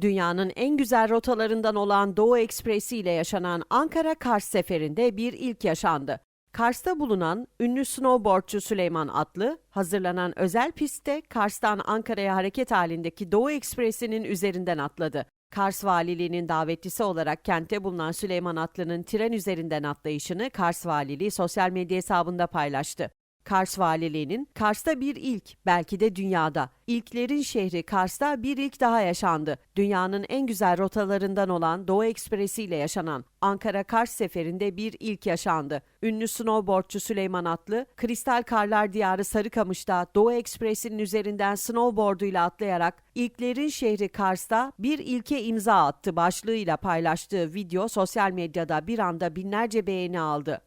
Dünyanın en güzel rotalarından olan Doğu Ekspresi ile yaşanan Ankara-Kars seferinde bir ilk yaşandı. Kars'ta bulunan ünlü snowboardçu Süleyman Atlı, hazırlanan özel pistte Kars'tan Ankara'ya hareket halindeki Doğu Ekspresi'nin üzerinden atladı. Kars Valiliği'nin davetlisi olarak kentte bulunan Süleyman Atlı'nın tren üzerinden atlayışını Kars Valiliği sosyal medya hesabında paylaştı. Kars Valiliği'nin Kars'ta bir ilk, belki de dünyada. İlklerin şehri Kars'ta bir ilk daha yaşandı. Dünyanın en güzel rotalarından olan Doğu Ekspresi ile yaşanan Ankara-Kars seferinde bir ilk yaşandı. Ünlü snowboardçu Süleyman Atlı, Kristal Karlar Diyarı Sarıkamış'ta Doğu Ekspresi'nin üzerinden snowboarduyla atlayarak İlklerin şehri Kars'ta bir ilke imza attı başlığıyla paylaştığı video sosyal medyada bir anda binlerce beğeni aldı.